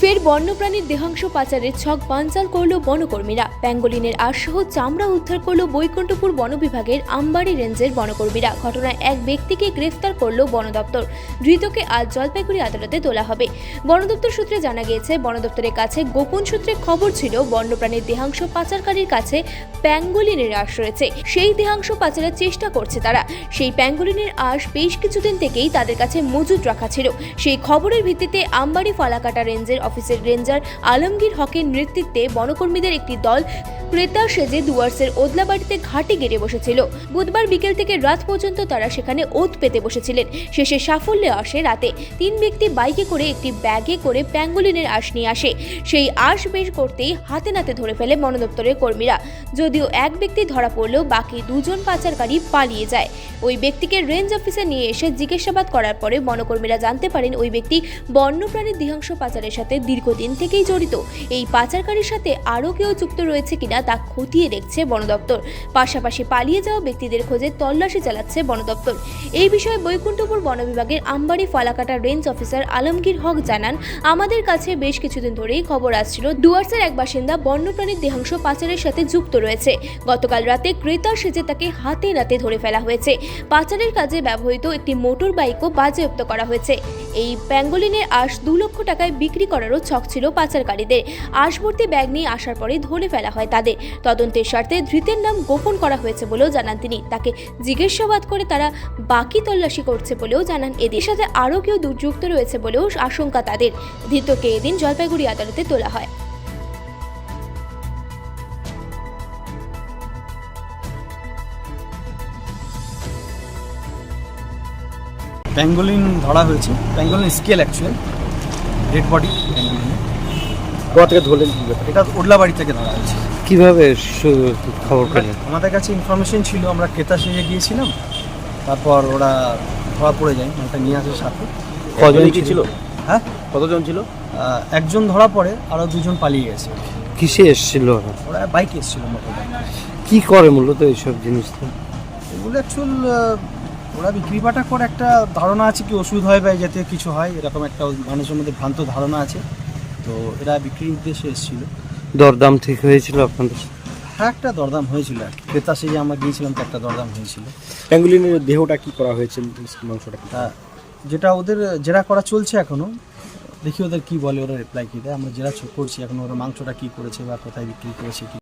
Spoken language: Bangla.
ফের বন্যপ্রাণীর দেহাংশ পাচারের ছক বানচাল করল বনকর্মীরা। প্যাঙ্গোলিনের আশসহ চামড়া উদ্ধার করল বৈকুণ্ঠপুর বন বিভাগের আমবাড়ি রেঞ্জের বনকর্মীরা। ঘটনায় এক ব্যক্তিকে গ্রেফতার করল বন দপ্তর ধৃতকে আজ জলপাইগুড়ি আদালতে তোলা হবে। বন দপ্তর সূত্রে জানা গিয়েছে বন দপ্তরের কাছে গোপন সূত্রে খবর ছিল, বন্যপ্রাণীর দেহাংশ পাচারকারীর কাছে প্যাঙ্গোলিনের আশ রয়েছে। সেই দেহাংশ পাচারের চেষ্টা করছে তারা। সেই প্যাঙ্গোলিনের আশ বেশ কিছুদিন থেকেই তাদের কাছে মজুদ রাখা ছিল। সেই খবরের ভিত্তিতে আমবাড়ি ফালাকাটা রেঞ্জের অফিসের রেঞ্জার আলমগীর হকের নেতৃত্বে বনকর্মীদের একটি দল ক্রেতা সেজে দুয়ার্সের ওদলাবাড়িতে ঘাটে গেড়ে বসেছিল। বুধবার বিকেল থেকে রাত পর্যন্ত তারা সেখানে ওত পেতে বসেছিলেন। শেষে সাফল্যে আসে রাতে। তিন ব্যক্তি বাইকে করে একটি ব্যাগে করে প্যাঙ্গোলিনের আশ নিয়ে আসে। সেই আশ বের করতেই হাতে নাতে ধরে ফেলে বন দপ্তরের কর্মীরা। যদিও এক ব্যক্তি ধরা পড়লেও বাকি দুজন পাচারকারী পালিয়ে যায়। ওই ব্যক্তিকে রেঞ্জ অফিসে নিয়ে এসে জিজ্ঞাসাবাদ করার পরে বনকর্মীরা জানতে পারেন, ওই ব্যক্তি বন্যপ্রাণীর দেহাংশ পাচারের সাথে দীর্ঘদিন থেকেই জড়িত। এই পাচারকারীর সাথে আরও কেউ যুক্ত রয়েছে কিনা তা খতিয়ে দেখছে বন দপ্তর। পাশাপাশি পালিয়ে যাওয়া ব্যক্তিদের খোঁজে তল্লাশি চালাচ্ছে বন দপ্তর। এই বিষয়ে বৈকুণ্ঠপুর বন বিভাগের আমবাড়ি ফালাকাটা রেঞ্জ অফিসার আলমগীর হক জানান, আমাদের কাছে বেশ কিছুদিন ধরেই খবর আসছিল, ডুয়ার্সের এক বাসিন্দা বন্যপ্রাণীর দেহাংশ পাচারের সাথে যুক্ত রয়েছে। গতকাল রাতে ক্রেতা সেজে তাকে হাতে নাতে ধরে ফেলা হয়েছে। পাচারের কাজে ব্যবহৃত একটি মোটর বাইকও বাজেয়াপ্ত করা হয়েছে। এই প্যাঙ্গোলিনের আশ দু লক্ষ টাকায় বিক্রি করারও ছক ছিল পাচারকারীদের। আশ ব্যাগ নিয়ে আসার পরে ধরে ফেলা হয় তাদের। তদন্তের স্বার্থে ধৃতের নাম গোপন করা হয়েছে বলেও জানান তিনি। তাকে জিজ্ঞাসাবাদ করে তারা বাকি তল্লাশি করছে বলেও জানান এদের। সাথে আরও কেউ দুর্যুক্ত রয়েছে বলেও আশঙ্কা তাদের। ধৃতকে এদিন জলপাইগুড়ি আদালতে তোলা হয়। প্যাঙ্গোলিন ধরা হয়েছে। Pangolin scale actual dead body কোথা থেকে ধরলেন কি ব্যাপার? এটা ওডলাবাড়ি থেকে ধরা হয়েছে। কীভাবে খবর পেলেন? আমাদের কাছে ইনফরমেশন ছিল আমরা ক্রেতা সেজে গিয়েছিলাম তারপর ওরা ধরা পড়ে যায় ওটা নিয়ে আসে সাথে কজন কি ছিল? হ্যাঁ? কতজন ছিল? একজন ধরা পড়ে আরও দুজন পালিয়ে গেছে। কিসে এসেছিল ওরা? ওরা বাইকে এসেছিল মোটর কি করে মূলত এইসব জিনিস এগুলো অ্যাকচুয়াল ওরা বিক্রি বাটা করে একটা ধারণা আছে কি ওষুধ হয় বা জাতীয় কিছু হয় এরকম একটা মানুষের মধ্যে ভ্রান্ত ধারণা আছে। তো এরা বিক্রির উদ্দেশ্যে এসেছিল। দরদাম ঠিক হয়েছিল আপনাদের? হ্যাঁ একটা দরদাম হয়েছিল। ক্রেতা সেজে আমরা গিয়েছিলাম তো একটা দরদাম হয়েছিল। প্যাঙ্গুলিনের দেহটা কি করা হয়েছে? মাংসটা তা যেটা ওদের জেরা করা চলছে এখনও। দেখি ওদের কি বলে ওরা রিপ্লাই কী দেয়। আমরা জেরা করছি এখন ওরা মাংসটা কি করেছে বা কোথায় বিক্রি করেছে কি